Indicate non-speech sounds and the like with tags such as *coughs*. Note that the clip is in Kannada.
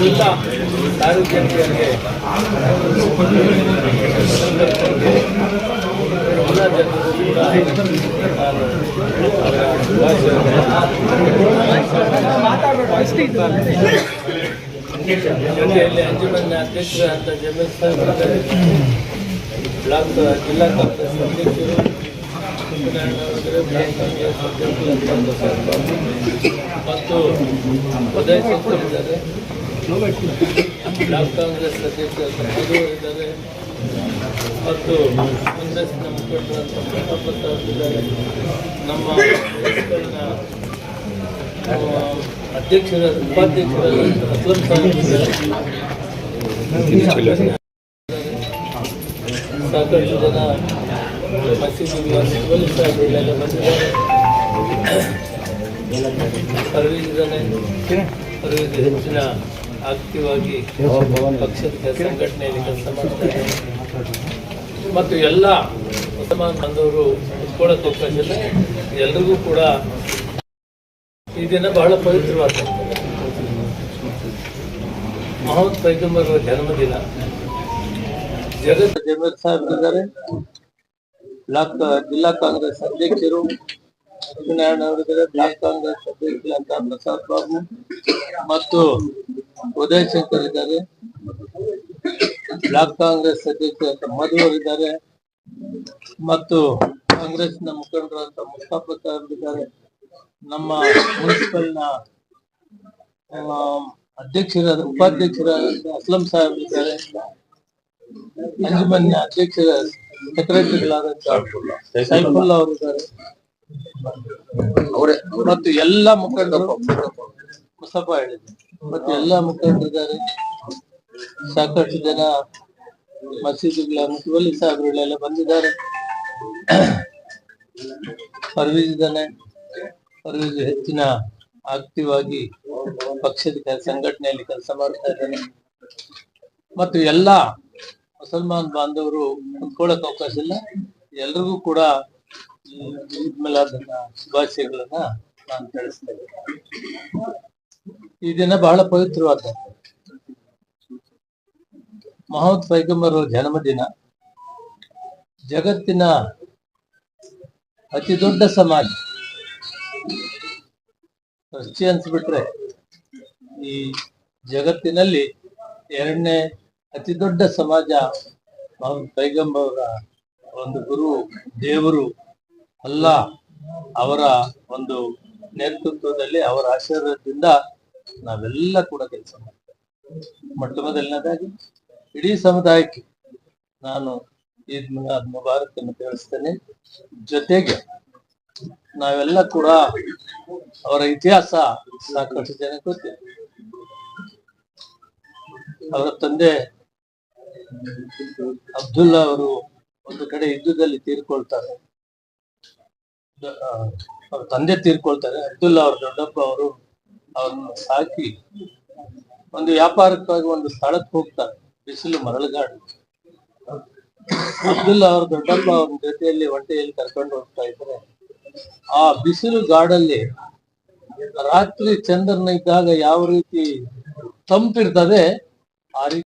ಎಲ್ಲ ಸಾರ್ವಜನಿಕರಿಗೆ ಎಲ್ಲ ಜನರು ಕೂಡ ಜೊತೆಯಲ್ಲಿ ಅಂಜುಮನ್ನ ಅಧ್ಯಕ್ಷರ ಅಂತ. ಬ್ಲಾಕ್ ಜಿಲ್ಲಾ ಕಾಂಗ್ರೆಸ್ ಸಾಹೇಬ್ ಮತ್ತು ಶಂಕರ್ ಇದ್ದಾರೆ ಬ್ಲಾಕ್ ಕಾಂಗ್ರೆಸ್ ಇದ್ದಾರೆ. ಮತ್ತು ನಮ್ಮ ಅಧ್ಯಕ್ಷರ ಉಪಾಧ್ಯಕ್ಷರ ಅಸ್ಲಂ *laughs* ಸಾಹೇಬ್ ಸಾಕಷ್ಟು ಜನ *coughs* ಇದ್ದಾನೆ. ಪರ್ವೀಜ್ ಹೆಚ್ಚಿನ ಆಕ್ಟಿವ್ ಆಗಿ ಪಕ್ಷದ ಸಂಘಟನೆಯಲ್ಲಿ ಕೆಲಸ ಮಾಡ್ತಾರೆ. ಮತ್ತು ಎಲ್ಲ ಮುಸಲ್ಮಾನ್ ಅವಕಾಶ ಇಲ್ಲ. ಎಲ್ರಿಗೂ ಕೂಡ ಈ ದಿನ ಬಹಳ ಪವಿತ್ರವಾದ ಮೊಹಮ್ಮದ್ ಪೈಗಂಬರ್ ಜನ್ಮದಿನ. ಜಗತ್ ಜಮೀರ್ ಸಾಹೇಬ್ ಇದ್ದಾರೆ. ಬ್ಲಾಕ್ ಜಿಲ್ಲಾ ಕಾಂಗ್ರೆಸ್ ಅಧ್ಯಕ್ಷರು ಸತ್ಯನಾರಾಯಣ ಅವರಿದ್ದಾರೆ ಬ್ಲಾಕ್ ಕಾಂಗ್ರೆಸ್ ಅಧ್ಯಕ್ಷ ಪ್ರಸಾದ್ ಬಾಬು. ಮತ್ತು ಉದಯ್ ಶಂಕರ್ ಇದ್ದಾರೆ. ಬ್ಲಾಕ್ ಕಾಂಗ್ರೆಸ್ ಅಧ್ಯಕ್ಷ ಮಧು ಅವರಿದ್ದಾರೆ ಮತ್ತು ಕಾಂಗ್ರೆಸ್ನ ಮುಖಂಡರಾದ ಮುಸ್ತಾಫಾ ಇದ್ದಾರೆ. ನಮ್ಮ ಮುನ್ಸಿಪಲ್ನ ಅಧ್ಯಕ್ಷರಾದ ಉಪಾಧ್ಯಕ್ಷರಾದ ಅಸ್ಲಂ ಸಾಹೇಬ್ ಇದ್ದಾರೆ. ಅಂಜುಮನ್ನ ಅಧ್ಯಕ್ಷರ ಸೆಕ್ರೆಟರಿಗಳಾದ ಸೈಫುಲ್ಲಾ ಅವರು ಇದ್ದಾರೆ. ಅವರೇ. ಮತ್ತು ಎಲ್ಲ ಮುಖಂಡರು ಮುಸ್ತಫಾ ಹೇಳಿದೆ ಮತ್ತು ಎಲ್ಲ ಮುಖಂಡರಿದ್ದಾರೆ. ಸಾಕಷ್ಟು ಜನ ಮಸೀದಿಗಳ ಮುತುವಲ್ಲಿ ಸಾಹೇಬರುಗಳೆಲ್ಲ ಬಂದಿದ್ದಾರೆ. ಪರ್ವೀಜ್ ಇದ್ದಾನೆ. ಪರ್ವೀಜ್ ಹೆಚ್ಚಿನ ಆಕ್ಟಿವ್ ಆಗಿ ಪಕ್ಷದ ಸಂಘಟನೆಯಲ್ಲಿ ಕೆಲಸ ಮಾಡ್ತಾ ಇದ್ದಾನೆ. ಮತ್ತು ಎಲ್ಲ ಮುಸಲ್ಮಾನ್ ಬಾಂಧವರು ಕುತ್ಕೊಳ್ಳಕ್ ಅವಕಾಶ ಇಲ್ಲ. ಎಲ್ರಿಗೂ ಕೂಡ ಶುಭಾಶಯಗಳನ್ನ ನಾನು ತಿಳಿಸ್ತೇನೆ. ಈ ದಿನ ಬಹಳ ಪವಿತ್ರವಾದ ಮಹಮ್ಮದ್ ಪೈಗಂಬರ್ ಜನ್ಮದಿನ ಜಗತ್ತಿನ ಅತಿ ದೊಡ್ಡ ಸಮಾಜ ಕ್ರಿಶ್ಚಿಯನ್ಸ್ ಬಿಟ್ರೆ ಈ ಜಗತ್ತಿನಲ್ಲಿ ಎರಡನೇ ಅತಿ ದೊಡ್ಡ ಸಮಾಜ ಮೊಹಮ್ಮದ್ ಪೈಗಂಬರ ಒಂದು ಗುರು, ದೇವರು ಅಲ್ಲ ಅವರ ಒಂದು ನೇತೃತ್ವದಲ್ಲಿ ಅವರ ಆಶೀರ್ವಾದದಿಂದ ನಾವೆಲ್ಲ ಕೂಡ ಕೆಲಸ ಮಾಡ್ತೇವೆ. ಮೊಟ್ಟ ಮೊದಲನೇದಾಗಿ ಇಡೀ ಸಮುದಾಯಕ್ಕೆ ನಾನು ಈದ್ ಮಿಲಾದ್ ಮುಬಾರಕ್ ಅನ್ನು ತಿಳಿಸ್ತೇನೆ. ಜೊತೆಗೆ ನಾವೆಲ್ಲ ಕೂಡ ಅವರ ಇತಿಹಾಸ ಸಾಕಷ್ಟು ಜನ ಗೊತ್ತಿದೆ. ಅವರ ತಂದೆ ಅಬ್ದುಲ್ಲಾ ಅವರು ಒಂದು ಕಡೆ ಯುದ್ಧದಲ್ಲಿ ತೀರ್ಕೊಳ್ತಾರೆ. ಅವ್ರ ತಂದೆ ತೀರ್ಕೊಳ್ತಾರೆ. ಅಬ್ದುಲ್ಲಾ ಅವ್ರ ದೊಡ್ಡಪ್ಪ ಅವರು ಅವ್ರನ್ನ ಸಾಕಿ ಒಂದು ವ್ಯಾಪಾರಕ್ಕಾಗಿ ಒಂದು ಸ್ಥಳಕ್ಕೆ ಹೋಗ್ತಾರೆ, ಬಿಸಿಲು ಮರಳುಗಾಡು. ಬಿಸಿಲು ಅವ್ರ ದೊಡ್ಡಪ್ಪ ಅವ್ರ ಜೊತೆಯಲ್ಲಿ ಒಂಟೆಯಲ್ಲಿ ಕರ್ಕೊಂಡು ಹೋಗ್ತಾ ಇದ್ರೆ, ಆ ಬಿಸಿಲು ಗಾಡಲ್ಲಿ ರಾತ್ರಿ ಚಂದ್ರನ ಇದ್ದಾಗ ಯಾವ ರೀತಿ ತಂಪಿರ್ತದೆ, ಆ ರೀತಿ